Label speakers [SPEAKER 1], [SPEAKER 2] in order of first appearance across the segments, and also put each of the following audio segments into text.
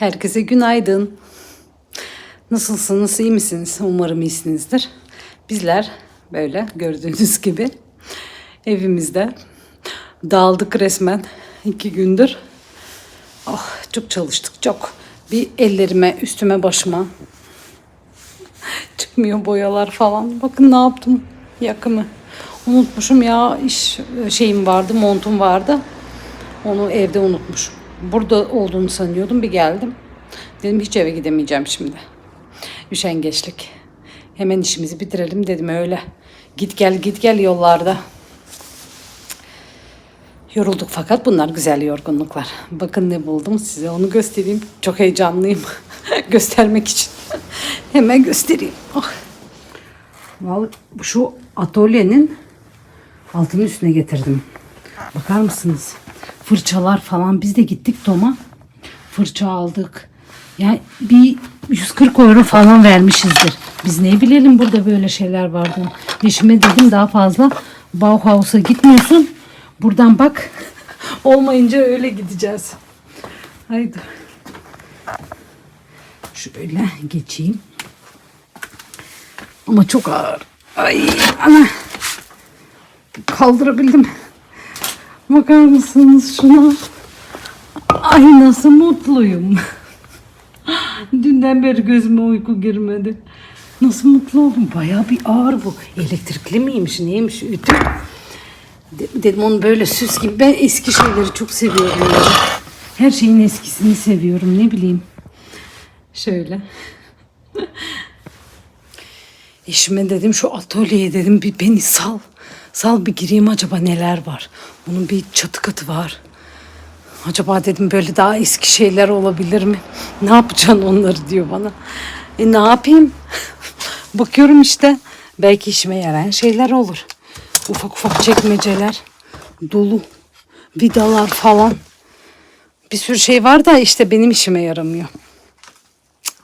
[SPEAKER 1] Herkese günaydın. Nasılsınız, iyi misiniz? Umarım iyisinizdir. Bizler böyle gördüğünüz gibi evimizde dağıldık resmen iki gündür. Oh, çok çalıştık, çok. Bir ellerime, üstüme, başıma çıkmıyor boyalar falan. Bakın ne yaptım yakımı. Unutmuşum ya iş şeyim vardı, montum vardı. Onu evde unutmuşum. Burada olduğunu sanıyordum. Bir geldim. Dedim hiç eve gidemeyeceğim şimdi. Üşengeçlik. Hemen işimizi bitirelim dedim öyle. Git gel git gel yollarda. Yorulduk fakat bunlar güzel yorgunluklar. Bakın ne buldum size onu göstereyim. Çok heyecanlıyım göstermek için. Hemen göstereyim. Ah. Vallahi şu atölyenin altının üstüne getirdim. Bakar mısınız? Fırçalar falan. Biz de gittik Tom'a. Fırça aldık. Yani bir 140 euro falan vermişizdir. Biz ne bilelim burada böyle şeyler vardı. Eşime dedim daha fazla Bauhaus'a gitmiyorsun. Buradan bak. Olmayınca öyle gideceğiz. Haydi. Şöyle geçeyim. Ama çok ağır. Ay ana. Kaldırabildim. Bakar mısınız şuna? Ay nasıl mutluyum. Dünden beri gözüme uyku girmedi. Nasıl mutlu oldum. Bayağı bir ağır bu. Elektrikli miymiş neymiş ütü. De- Dedim onu böyle süs gibi. Ben eski şeyleri çok seviyorum. yani. Her şeyin eskisini seviyorum ne bileyim. Şöyle. Eşime dedim şu atölyeye dedim bir beni sal. Sal bir gireyim acaba neler var. Bunun bir çatı katı var. Acaba dedim böyle daha eski şeyler olabilir mi? Ne yapacaksın onları diyor bana. E ne yapayım? Bakıyorum işte. Belki işime yarayan şeyler olur. Ufak ufak çekmeceler. Dolu. Vidalar falan. Bir sürü şey var da işte benim işime yaramıyor.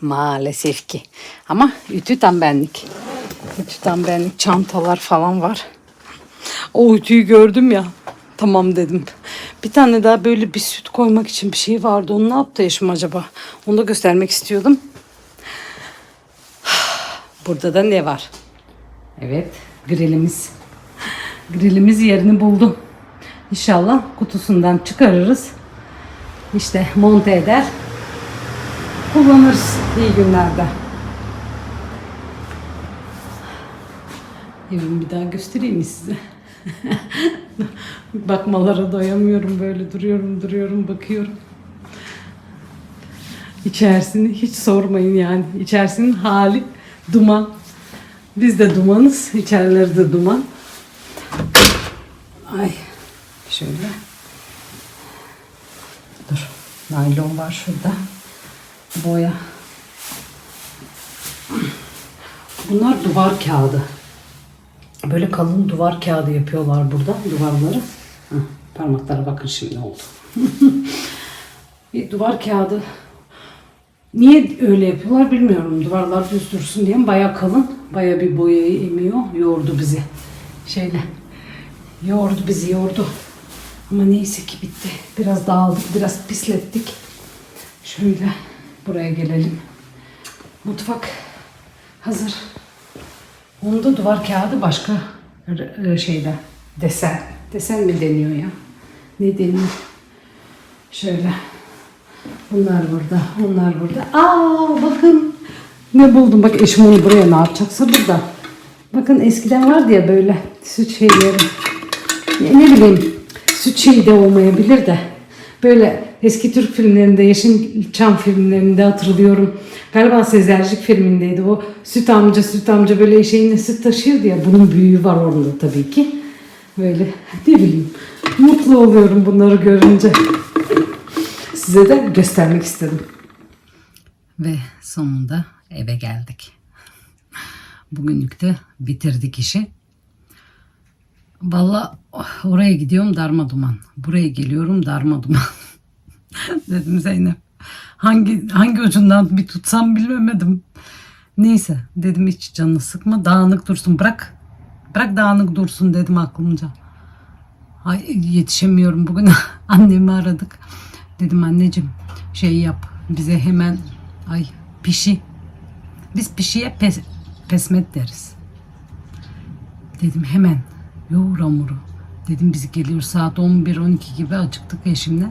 [SPEAKER 1] Maalesef ki. Ama ütü tam benlik. Ütü tam benlik. Çantalar falan var. O ütüyü gördüm ya. Tamam dedim. Bir tane daha böyle bir süt koymak için bir şey vardı. Onu ne yaptı eşim acaba? Onu da göstermek istiyordum. Burada da ne var? Evet, grillimiz. Grillimiz yerini buldu. İnşallah kutusundan çıkarırız. İşte monte eder. Kullanırız iyi günlerde. Evimi bir daha göstereyim mi size? Bakmalara doyamıyorum böyle duruyorum duruyorum bakıyorum. İçerisini hiç sormayın yani. İçerisinin hali duman. Biz de dumanız. İçerileri de duman. Ay şöyle. Dur. Naylon var şurada. Boya. Bunlar duvar kağıdı. Böyle kalın duvar kağıdı yapıyorlar burada duvarları. Heh, parmaklara bakın şimdi oldu. bir duvar kağıdı. Niye öyle yapıyorlar bilmiyorum. Duvarlar düz dursun diye bayağı kalın. Bayağı bir boyayı emiyor. Yoğurdu bizi. Şeyle. Yoğurdu bizi yoğurdu. Ama neyse ki bitti. Biraz dağıldık. Biraz pislettik. Şöyle buraya gelelim. Mutfak hazır. Onda duvar kağıdı başka r- şeyde desen. Desen mi deniyor ya? Ne deniyor? Şöyle. Bunlar burada, onlar burada. Aa bakın ne buldum. Bak eşim onu buraya ne yapacaksa burada. Bakın eskiden vardı ya böyle süt şeyleri. Ya ne bileyim süt şeyi de olmayabilir de. Böyle eski Türk filmlerinde, Yeşilçam filmlerinde hatırlıyorum. Galiba Sezercik filmindeydi o. Süt amca, süt amca böyle eşeğine süt taşıyordu ya. Bunun büyüğü var orada tabii ki. Böyle ne bileyim. Mutlu oluyorum bunları görünce. Size de göstermek istedim. Ve sonunda eve geldik. Bugünlük de bitirdik işi. Valla oraya gidiyorum darma duman. Buraya geliyorum darma duman. Dedim Zeynep. Hangi hangi ucundan bir tutsam bilemedim. Neyse dedim hiç canını sıkma dağınık dursun bırak. Bırak dağınık dursun dedim aklımca. Ay yetişemiyorum bugün annemi aradık. Dedim anneciğim şey yap bize hemen ay pişi. Biz pişiye pes, pesmet deriz. Dedim hemen yoğur hamuru. Dedim biz geliyor saat 11-12 gibi acıktık eşimle.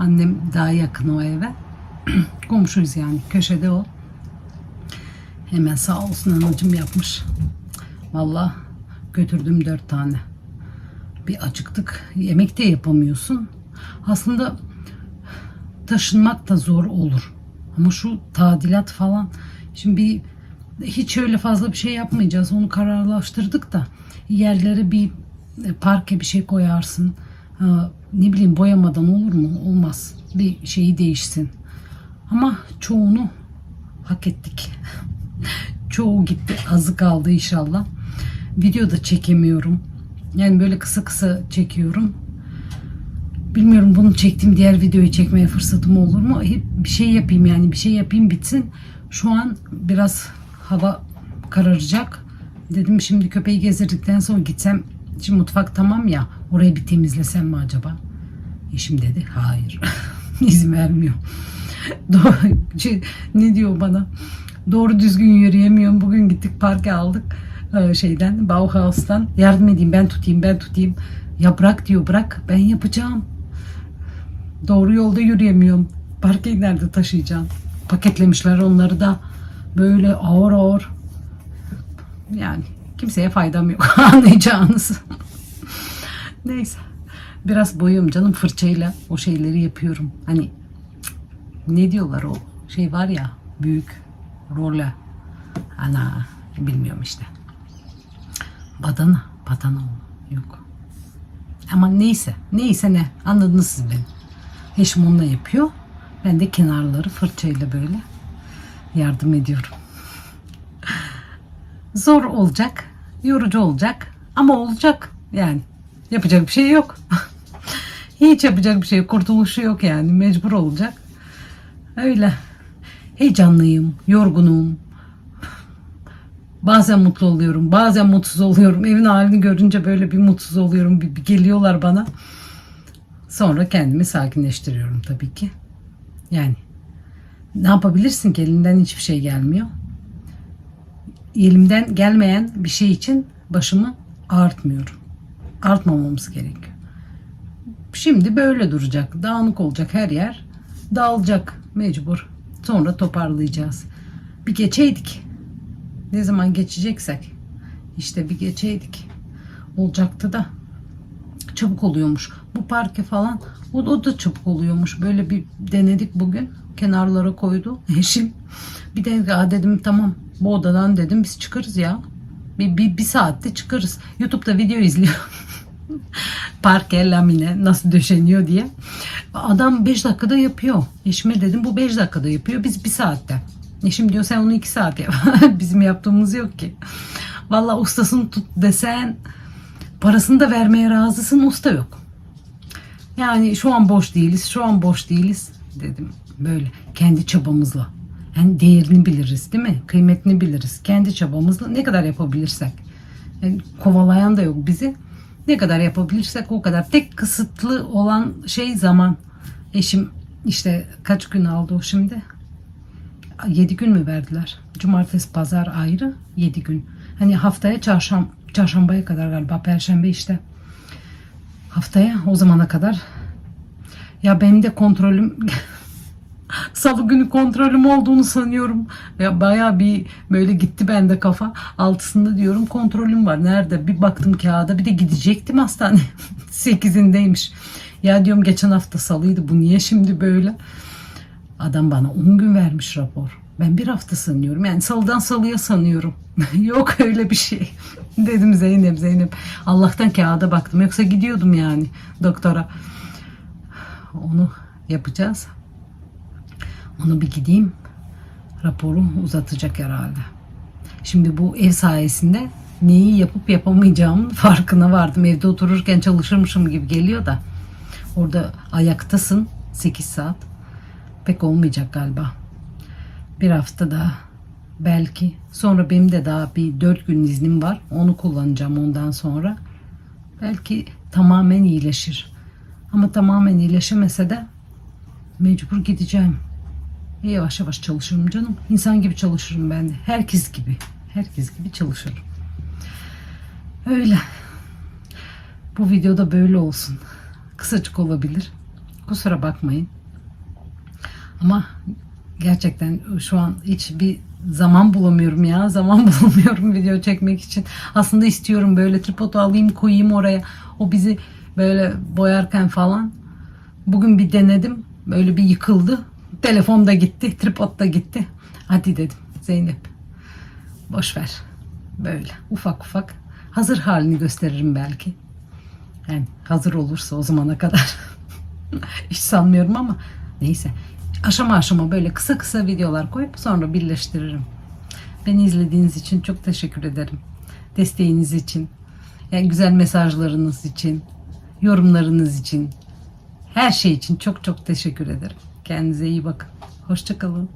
[SPEAKER 1] Annem daha yakın o eve. Komşuyuz yani köşede o. Hemen sağ olsun anacım yapmış. Vallahi götürdüm dört tane. Bir acıktık. Yemek de yapamıyorsun. Aslında taşınmak da zor olur. Ama şu tadilat falan şimdi bir hiç öyle fazla bir şey yapmayacağız. Onu kararlaştırdık da yerlere bir e, parke bir şey koyarsın. Ne bileyim boyamadan olur mu? Olmaz. Bir şeyi değişsin. Ama çoğunu hak ettik. Çoğu gitti. Azı kaldı inşallah. Video da çekemiyorum. Yani böyle kısa kısa çekiyorum. Bilmiyorum bunu çektiğim diğer videoyu çekmeye fırsatım olur mu? Hep bir şey yapayım yani bir şey yapayım bitsin. Şu an biraz hava kararacak. Dedim şimdi köpeği gezdirdikten sonra gitsem. Şimdi mutfak tamam ya orayı bir temizlesem mi acaba? Eşim dedi hayır. İzin vermiyor. Şey, ne diyor bana? Doğru düzgün yürüyemiyorum. Bugün gittik parka aldık e, şeyden Bauhaus'tan. Yardım edeyim ben tutayım ben tutayım. Ya bırak diyor bırak ben yapacağım. Doğru yolda yürüyemiyorum. Parkeyi nerede taşıyacağım? Paketlemişler onları da böyle ağır ağır. Yani kimseye faydam yok anlayacağınız. Neyse. Biraz boyuyorum canım fırçayla o şeyleri yapıyorum. Hani ne diyorlar o şey var ya büyük rolle. Ana bilmiyorum işte. Badana. Badana? Yok. Ama neyse. Neyse ne. Anladınız siz beni. Eşim onunla yapıyor. Ben de kenarları fırçayla böyle yardım ediyorum. Zor olacak. Yorucu olacak. Ama olacak. Yani yapacak bir şey yok. Hiç yapacak bir şey. Kurtuluşu yok yani. Mecbur olacak. Öyle. Heyecanlıyım. Yorgunum. Bazen mutlu oluyorum. Bazen mutsuz oluyorum. Evin halini görünce böyle bir mutsuz oluyorum. Bir, bir geliyorlar bana. Sonra kendimi sakinleştiriyorum tabii ki. Yani ne yapabilirsin ki elinden hiçbir şey gelmiyor. Elimden gelmeyen bir şey için başımı ağrıtmıyorum. Artmamamız gerekiyor. Şimdi böyle duracak. Dağınık olacak her yer. Dağılacak mecbur. Sonra toparlayacağız. Bir geçeydik. Ne zaman geçeceksek. işte bir geçeydik. Olacaktı da. Çabuk oluyormuş. Bu parke falan o, o da çabuk oluyormuş. Böyle bir denedik bugün. Kenarlara koydu eşim. Bir de "Aa," dedim tamam bu odadan dedim biz çıkarız ya. Bir, bir, bir saatte çıkarız. Youtube'da video izliyor. Parke, lamine nasıl döşeniyor diye. Adam 5 dakikada yapıyor. Eşime dedim bu 5 dakikada yapıyor. Biz 1 saatte. Eşim diyor sen onu 2 saat yap. Bizim yaptığımız yok ki. Valla ustasını tut desen parasını da vermeye razısın usta yok. Yani şu an boş değiliz, şu an boş değiliz dedim. Böyle kendi çabamızla. Yani değerini biliriz değil mi? Kıymetini biliriz. Kendi çabamızla ne kadar yapabilirsek. Yani kovalayan da yok bizi. Ne kadar yapabilirsek o kadar. Tek kısıtlı olan şey zaman. Eşim işte kaç gün aldı o şimdi? 7 gün mü verdiler? Cumartesi, pazar ayrı 7 gün. Hani haftaya çarşam, çarşambaya kadar galiba perşembe işte. Haftaya o zamana kadar. Ya benim de kontrolüm Salı günü kontrolüm olduğunu sanıyorum. Ya bayağı bir böyle gitti bende kafa. Altısında diyorum kontrolüm var. Nerede? Bir baktım kağıda. Bir de gidecektim hastane. 8'indeymiş. Ya diyorum geçen hafta salıydı. Bu niye şimdi böyle? Adam bana 10 gün vermiş rapor. Ben bir hafta sanıyorum. Yani salıdan salıya sanıyorum. Yok öyle bir şey. Dedim Zeynep Zeynep. Allah'tan kağıda baktım. Yoksa gidiyordum yani doktora. Onu yapacağız. Onu bir gideyim. Raporu uzatacak herhalde. Şimdi bu ev sayesinde neyi yapıp yapamayacağımın farkına vardım. Evde otururken çalışırmışım gibi geliyor da. Orada ayaktasın 8 saat. Pek olmayacak galiba. Bir hafta daha belki. Sonra benim de daha bir 4 gün iznim var. Onu kullanacağım ondan sonra. Belki tamamen iyileşir. Ama tamamen iyileşemese de mecbur gideceğim. Yavaş yavaş çalışırım canım. İnsan gibi çalışırım ben de. Herkes gibi. Herkes gibi çalışırım. Öyle. Bu videoda böyle olsun. Kısacık olabilir. Kusura bakmayın. Ama gerçekten şu an hiç bir zaman bulamıyorum ya. Zaman bulamıyorum video çekmek için. Aslında istiyorum böyle tripodu alayım koyayım oraya. O bizi böyle boyarken falan. Bugün bir denedim. Böyle bir yıkıldı. Telefon da gitti. Tripod da gitti. Hadi dedim Zeynep. Boş ver. Böyle ufak ufak. Hazır halini gösteririm belki. Yani hazır olursa o zamana kadar. Hiç sanmıyorum ama neyse. Aşama aşama böyle kısa kısa videolar koyup sonra birleştiririm. Beni izlediğiniz için çok teşekkür ederim. Desteğiniz için, yani güzel mesajlarınız için, yorumlarınız için, her şey için çok çok teşekkür ederim. Kendinize iyi bakın. Hoşçakalın.